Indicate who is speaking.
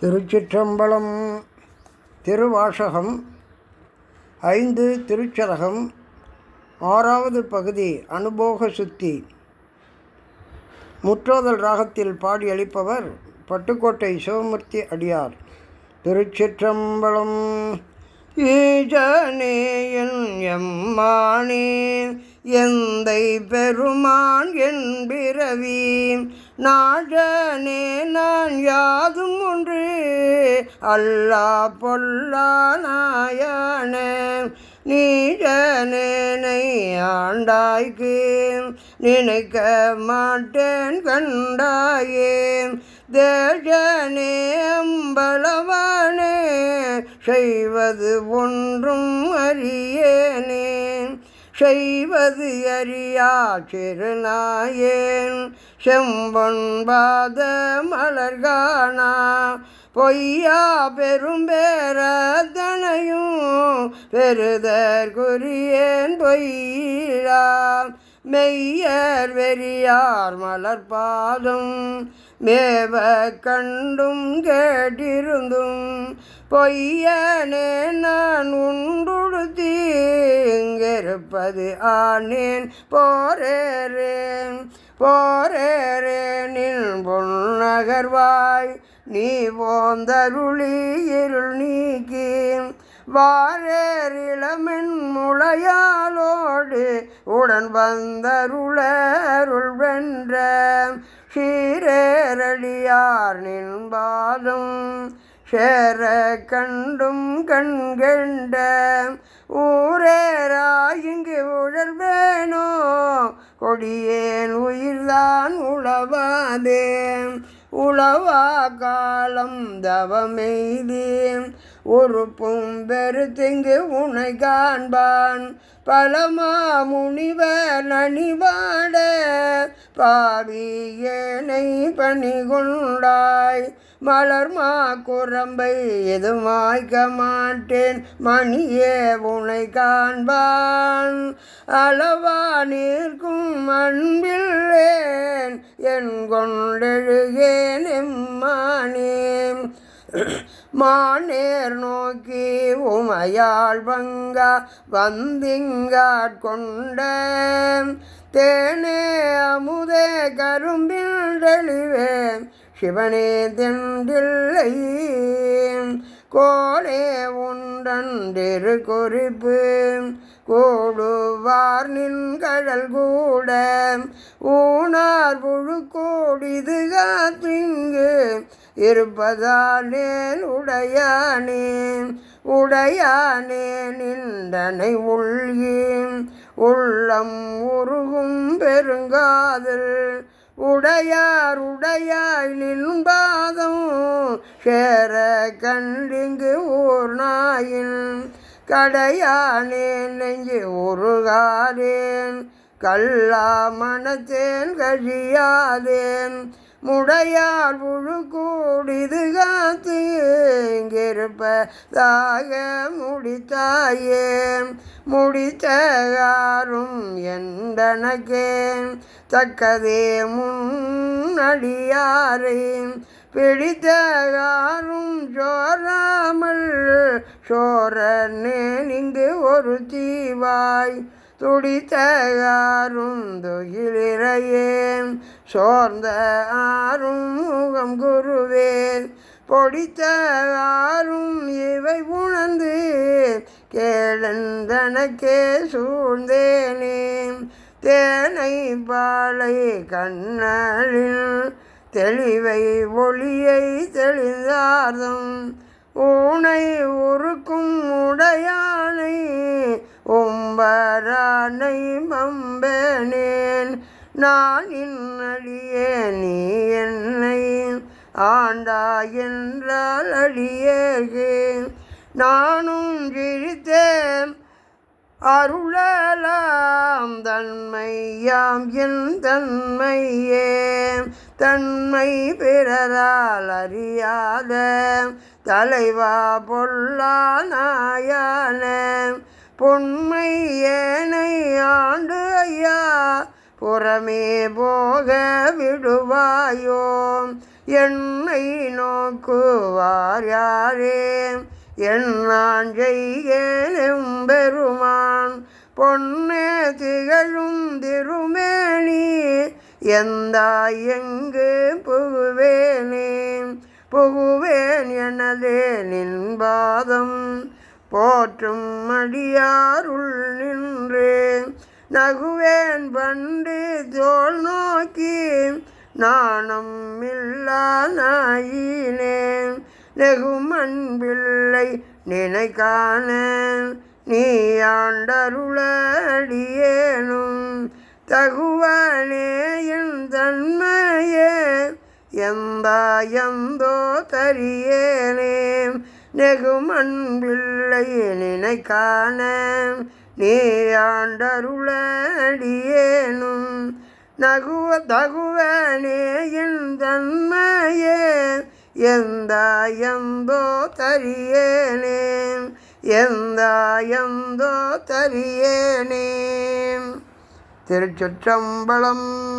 Speaker 1: திருச்சிற்றம்பலம் திருவாசகம் ஐந்து திருச்சரகம் ஆறாவது பகுதி அனுபோக சுத்தி. முற்றோதல் ராகத்தில் பாடியளிப்பவர் பட்டுக்கோட்டை சிவமூர்த்தி அடியார். திருச்சிற்றம்பலம் ஈஜனே என் எம்மானே எந்தை பெருமான் என் பிறவி நாடனே நான் யாதும் ஒன்று அல்லா பொல்லா நாயன நீடனேனை ஆண்டாய்க்கு நினைக்க மாட்டேன் கண்டாயே தேஜனே அம்பளவானே செய்வது ஒன்றும் அறியேனேன் செய்வது அறியா சிறுநாயேன். செம்பொன்பாத மலர்கானா பொய்யா பெரும்பேரதனையும் பெருதற்குரியேன் பொய்யா. மெய்யர் வெறியார் மலர்பாதும் மேவ கண்டும் கேட்டிருந்தும் பொய்யனே நான் உண்டுடுத்தி இங்கிருப்பது ஆனேன். போரேறேன் போரேரேனின் பொன்னகர்வாய். நீ போந்தருளி இருள் நீக்கி வாரேரிளமென் முளையாலோடு உடன் வந்தருளருள் வென்ற ஷீரேரடியார் நின்பாலும் சேர கண்டும் கண்கண்ட ஊரேரா இங்கு உழல்வேனோ? கொடியேன் உயிர்தான் உழவாதே. உளவா காலம் தவமெய்தேன் உறுப்பும் பெருத்திங்கு உனை காண்பான். பலமா முனிவர் நனிவாட பாவி ஏனை பணி கொண்டாய் மலர்மா குரம்பை எது மாய்க்க மாட்டேன். மணியே உனை காண்பான். அளவா நிற்கும் அன்பில்லேன். என் கொண்டெழுகேன் எம்மானேன். மானேர் நோக்கி உமையாள் பங்கா வந்திங்காட்கொண்ட தேனே அமுதே கரும்பில் தெளிவே சிவனே தெண்டில்லை கோலே உண்டன்றிரு குறிப்பு கூடுவார் நின்கழல் கூட. ஊனார் புழு கோடிது காத்திங்கு இருப்பதானேன் உடையானேன் உடையானே நின்றனை உள்கேன் உள்ளம் உருகும் பெருங்காதல் உடையார் உடையாய் நின்பாதம் சேர கண்டிங்கு ஊர் நாயின். கடையானே நெஞ்சு உருகாதேன் கல்லா மனத்தேன் கழியாதேன். முடையார் புழு கூடிது காத்து இங்கிருப்பதாக முடித்தாயே. முடித்தகாரும் எந்தனக்கே தக்கதே முன்னடியாரே. பிடித்தகாரும் சோராமல் சோரனே இங்கு ஒரு தீவாய் துடித்தகாரும் துயிலிறையேன் சோர்ந்த ஆறும் முகம் குருவேன். பொடித்த ஆறும் இவை உணர்ந்து கேளந்தனக்கே சூழ்ந்தேனே தேனை பாலை கண்ணலில் தெளிவை ஒளியை தெளிந்தார்தம். ஊனை உருக்கும் உடையானை ஒம்பரானை மம்பனேன். நான் இன்னடியே நீ என்னை ஆண்டா என்றால் அடியேகே நானும் சிரித்தேன் அருளலாம் தன்மையாம் என் தன்மையே. தன்மை பிறரால் அறியாத தலைவா பொல்லா நாயான. பொன்மை ஏனை ஆண்டு ஐயா புறமே போக விடுவாயோ? என்னை நோக்குவார் யாரே? என்னான் செய்கேன் பெருமான் பொன்னே திகழும் திருமேனி. எந்த எங்கு புகுவேனேன் புகுவேன் எனதே நின்பாதம் போற்றும் அடியாருள் நின்றேன் நகுவேன் பண்டு தோல் நோக்கி. நாணம் இல்லா நாயினேன் நெகுமன் பிள்ளை நினைக்கான நீ ஆண்டருளடியேனும் தகுவானே என் தன்மையே எந்த எந்தோ தரியேனே. நெகுமன் பிள்ளை நினைக்கான நீ ஆண்டருளடியேனும். நகுவ தகுவனே என் தன்மையே எந்த எந்தோ தரியேனே. எந்த எந்தோ தரியேனே. திருச்சிற்றம்பலம்.